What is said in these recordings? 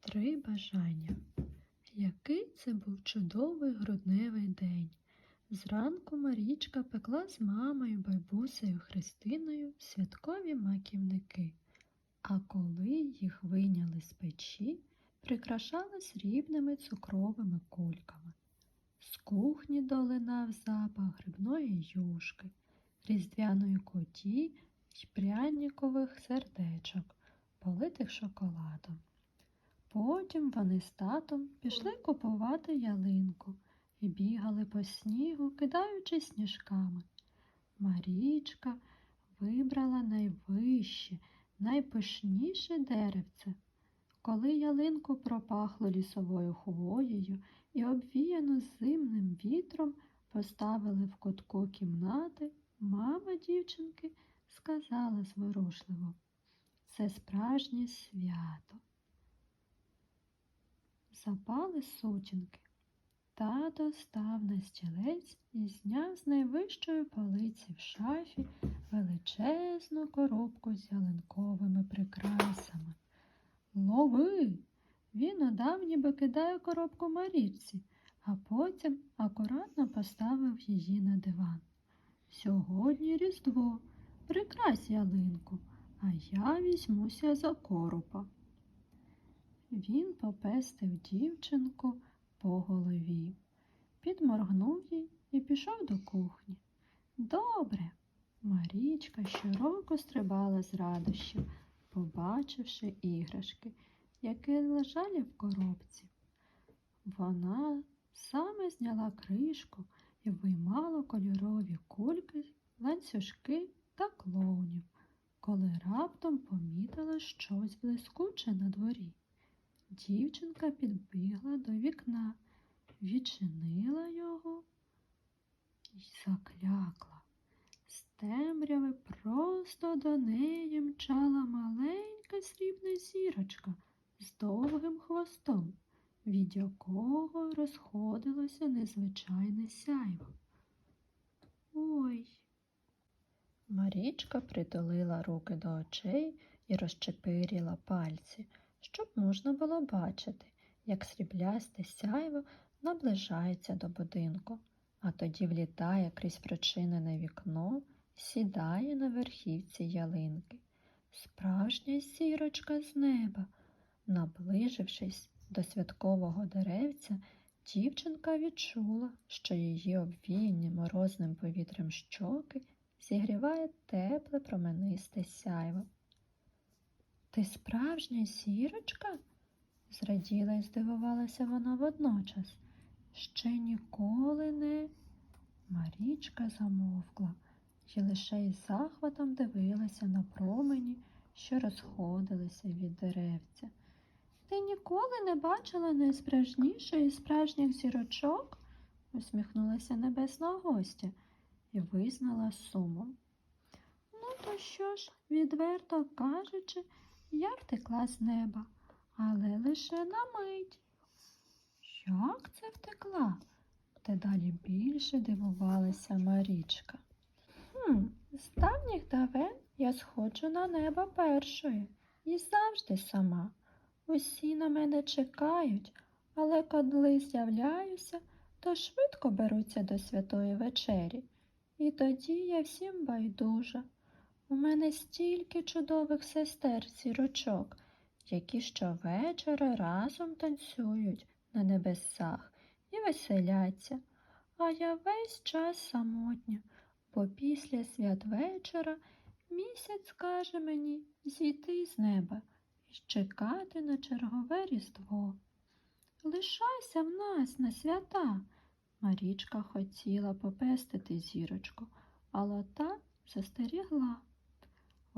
Три бажання. Який це був чудовий грудневий день. Зранку Марічка пекла з мамою, байбусею Христиною святкові маківники, а коли їх вийняли з печі, прикрашали срібними цукровими кульками. З кухні долинав запах грибної юшки, різдвяної коті й пряникових сердечок, политих шоколадом. Потім вони з татом пішли купувати ялинку і бігали по снігу, кидаючи сніжками. Марічка вибрала найвище, найпишніше деревце. Коли ялинку пропахло лісовою хвоєю і обвіяну зимним вітром поставили в кутку кімнати, мама дівчинки сказала зворушливо це справжнє свято. Запали сутінки. Тато став на стілець і зняв з найвищої полиці в шафі величезну коробку з ялинковими прикрасами. Лови! Він удав, ніби кидає коробку Марічці, а потім акуратно поставив її на диван. Сьогодні Різдво, прикрась ялинку, а я візьмуся за коропа. Він попестив дівчинку по голові, підморгнув їй і пішов до кухні. Добре. Марічка щороку стрибала з радощів, побачивши іграшки, які лежали в коробці. Вона саме зняла кришку і виймала кольорові кульки, ланцюжки та клоунів, коли раптом помітила щось блискуче на дворі. Дівчинка підбігла до вікна, відчинила його і заклякла. З темряви просто до неї мчала маленька срібна зірочка з довгим хвостом, від якого розходилося незвичайне сяйво. Ой. Марічка притулила руки до очей і розчепиріла пальці щоб можна було бачити, як сріблясте сяйво наближається до будинку, а тоді влітає крізь причинене вікно, сідає на верхівці ялинки. Справжня зірочка з неба. Наближившись до святкового деревця, дівчинка відчула, що її обвіяні морозним повітрям щоки зігріває тепле променисте сяйво. Ти справжня зірочка? зраділа і здивувалася вона водночас. Ще ніколи не. Марічка замовкла і лише із захватом дивилася на промені, що розходилися від деревця. Ти ніколи не бачила найсправжнішої справжніх зірочок? усміхнулася небесна гостя і визнала сумом. Ну, то що ж, відверто кажучи, я втекла з неба, але лише на мить. Як це втекла? Дедалі більше дивувалася Марічка. Хм, з давніх давен я сходжу на небо першою і завжди сама. Усі на мене чекають, але коли з'являюся, то швидко беруться до святої вечері, і тоді я всім байдужа. У мене стільки чудових сестер зірочок, які щовечора разом танцюють на небесах і веселяться, а я весь час самотня, бо після святвечора місяць каже мені зійти з неба і чекати на чергове різдво. Лишайся в нас на свята. Марічка хотіла попестити зірочку, але та застерігла.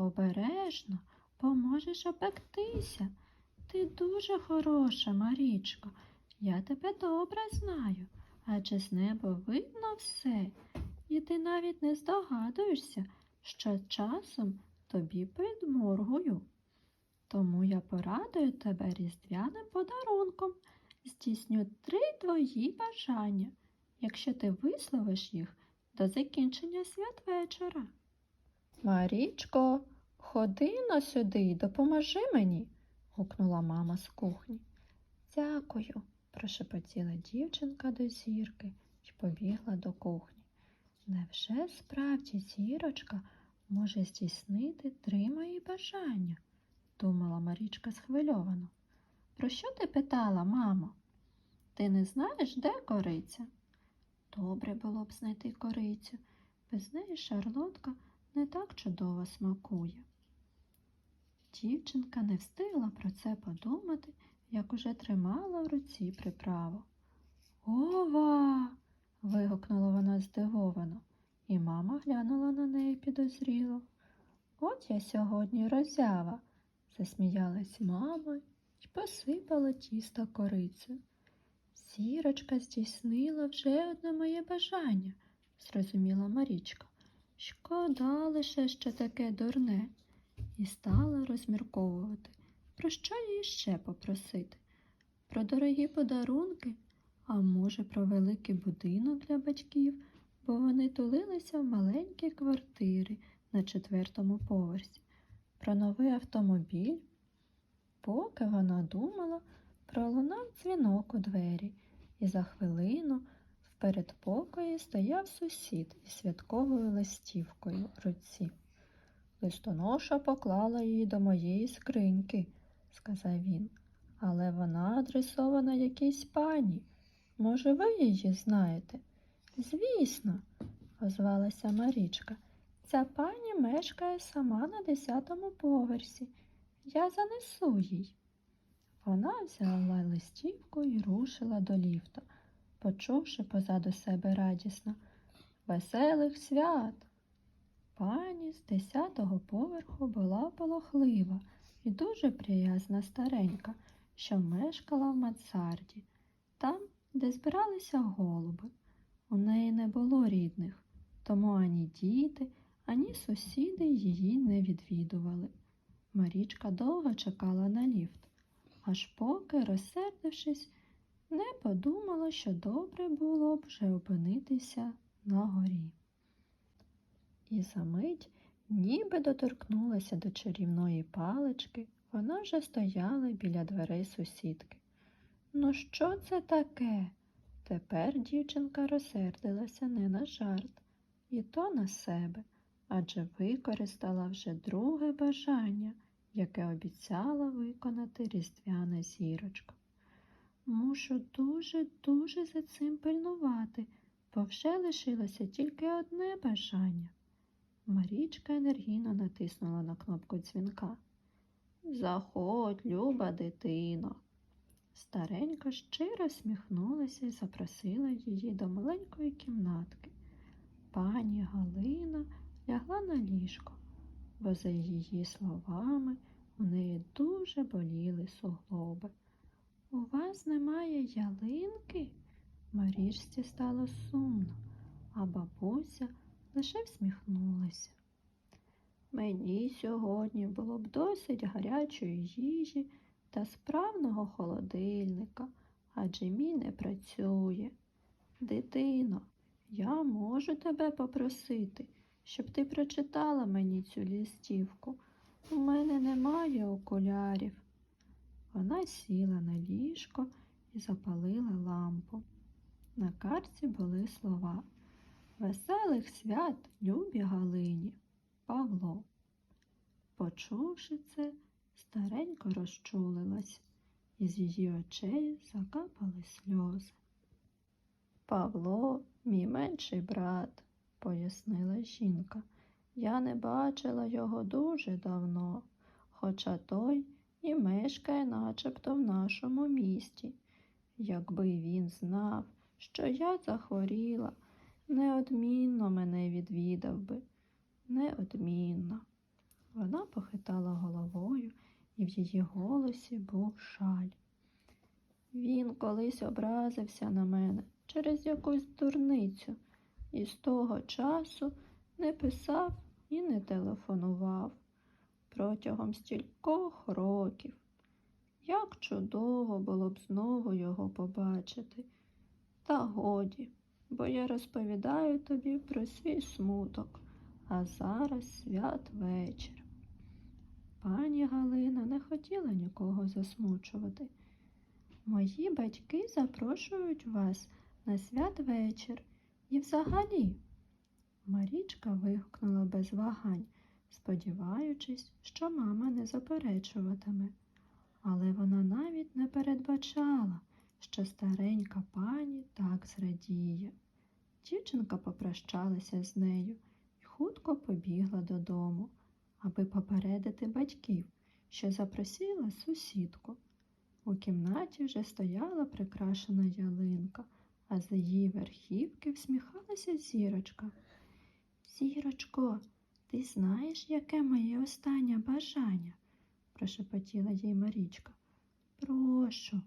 Обережно поможеш опектися. Ти дуже хороша, Марічко. Я тебе добре знаю, адже з неба видно все, і ти навіть не здогадуєшся, що часом тобі підморгую. Тому я порадую тебе різдвяним подарунком, здійсню три твої бажання, якщо ти висловиш їх до закінчення святвечора. Марічко, ходи на сюди й допоможи мені, гукнула мама з кухні. Дякую, прошепотіла дівчинка до зірки і побігла до кухні. Невже справді зірочка може здійснити три мої бажання? думала Марічка схвильовано. Про що ти питала, мамо? Ти не знаєш, де кориця? Добре було б знайти корицю. Без неї шарлотка не так чудово смакує. Дівчинка не встигла про це подумати, як уже тримала в руці приправу. Ова. вигукнула вона здивовано, і мама глянула на неї підозріло. От я сьогодні роззява, засміялась мама і посипала тісто корицю. Сірочка здійснила вже одне моє бажання, зрозуміла Марічка. Шкода лише, що таке дурне, і стала розмірковувати, про що їй ще попросити. Про дорогі подарунки, а може, про великий будинок для батьків, бо вони тулилися в маленькі квартири на четвертому поверсі, про новий автомобіль. Поки вона думала, пролунав дзвінок у двері, і за хвилину передпокої стояв сусід із святковою листівкою в руці. Листоноша поклала її до моєї скриньки, сказав він, але вона адресована якійсь пані. Може, ви її знаєте? Звісно, озвалася Марічка. Ця пані мешкає сама на десятому поверсі. Я занесу їй. Вона взяла листівку і рушила до ліфта, почувши позаду себе радісно Веселих свят. Пані з десятого поверху була полохлива і дуже приязна старенька, що мешкала в мансарді, там, де збиралися голуби. У неї не було рідних, тому ані діти, ані сусіди її не відвідували. Марічка довго чекала на ліфт, аж поки, розсердившись, не подумала, що добре було б вже опинитися на горі. І за мить, ніби доторкнулася до чарівної палички, вона вже стояла біля дверей сусідки. Ну, що це таке? Тепер дівчинка розсердилася не на жарт, і то на себе, адже використала вже друге бажання, яке обіцяла виконати різдвяна зірочка. Мушу дуже-дуже за цим пильнувати, бо вже лишилося тільки одне бажання. Марічка енергійно натиснула на кнопку дзвінка. Заходь, люба дитино. Старенька щиро сміхнулася і запросила її до маленької кімнатки. Пані Галина лягла на ліжко, бо, за її словами, у неї дуже боліли суглоби. У вас немає ялинки? Марічці стало сумно, а бабуся лише всміхнулася. Мені сьогодні було б досить гарячої їжі та справного холодильника, адже мій не працює. Дитино, я можу тебе попросити, щоб ти прочитала мені цю лістівку. У мене немає окулярів. Вона сіла на ліжко і запалила лампу. На карті були слова Веселих свят, любі Галині, Павло. Почувши це, старенько розчулилась, і з її очей закапали сльози. Павло, мій менший брат, пояснила жінка. Я не бачила його дуже давно, хоча той і мешкає начебто в нашому місті. Якби він знав, що я захворіла, неодмінно мене відвідав би, неодмінно. Вона похитала головою, і в її голосі був шаль. Він колись образився на мене через якусь дурницю, і з того часу не писав і не телефонував протягом стількох років. Як чудово було б знову його побачити. Та годі, бо я розповідаю тобі про свій смуток, а зараз святвечір. Пані Галина не хотіла нікого засмучувати. Мої батьки запрошують вас на святвечір і взагалі. Марічка вигукнула без вагань, сподіваючись, що мама не заперечуватиме. Але вона навіть не передбачала, що старенька пані так зрадіє. Дівчинка попрощалася з нею і хутко побігла додому, аби попередити батьків, що запросила сусідку. У кімнаті вже стояла прикрашена ялинка, а з її верхівки всміхалася зірочка. Зірочко, ти знаєш, яке моє останнє бажання? прошепотіла їй Марічка. Прошу.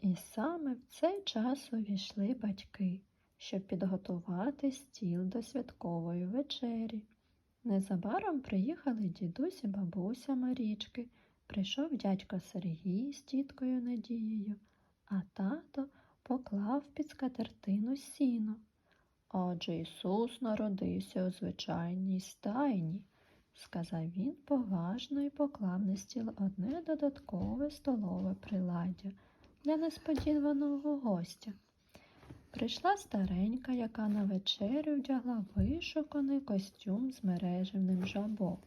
І саме в цей час увійшли батьки, щоб підготувати стіл до святкової вечері. Незабаром приїхали дідусь і бабуся Марічки, прийшов дядько Сергій з тіткою Надією, а тато поклав під скатертину сіно. Адже Ісус народився у звичайній стайні, сказав він поважно і поклав на стіл одне додаткове столове приладдя для несподіваного гостя. Прийшла старенька, яка на вечерю вдягла вишуканий костюм з мережевним жабом.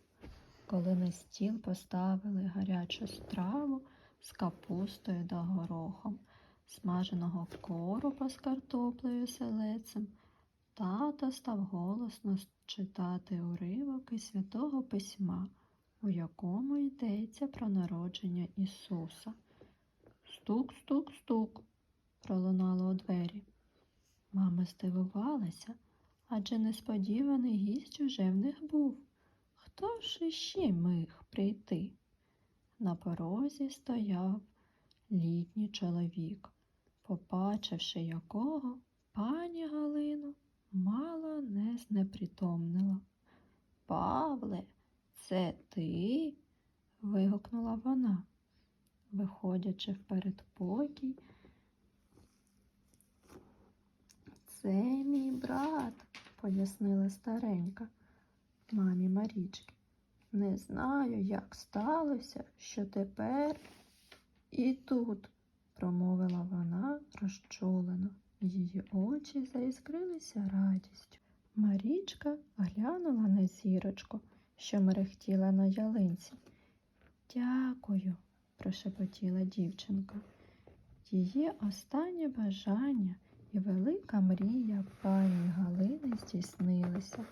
Коли на стіл поставили гарячу страву з капустою та горохом, смаженого коропа з картоплею селецем, тато став голосно читати уривок із святого письма, у якому йдеться про народження Ісуса. Стук, стук, стук, пролунало у двері. Мама здивувалася, адже несподіваний гість уже в них був. Хто ж іще міг прийти? На порозі стояв літній чоловік, побачивши якого, пані Галину мало не знепритомнила. Павле, це ти? вигукнула вона, виходячи в передпокій. Це мій брат, пояснила старенька мамі Марічки. Не знаю, як сталося, що тепер і тут, промовила вона розчулено. Її очі заіскрилися радістю. Марічка глянула на зірочку, що мерехтіла на ялинці. Дякую, прошепотіла дівчинка. Її останнє бажання і велика мрія пані Галини здійснилися.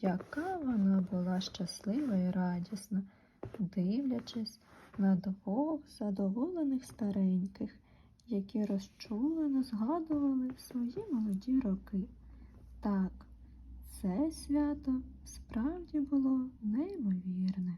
Яка вона була щаслива і радісна, дивлячись на двох задоволених стареньких, які розчулено згадували свої молоді роки. Так, це свято справді було неймовірне.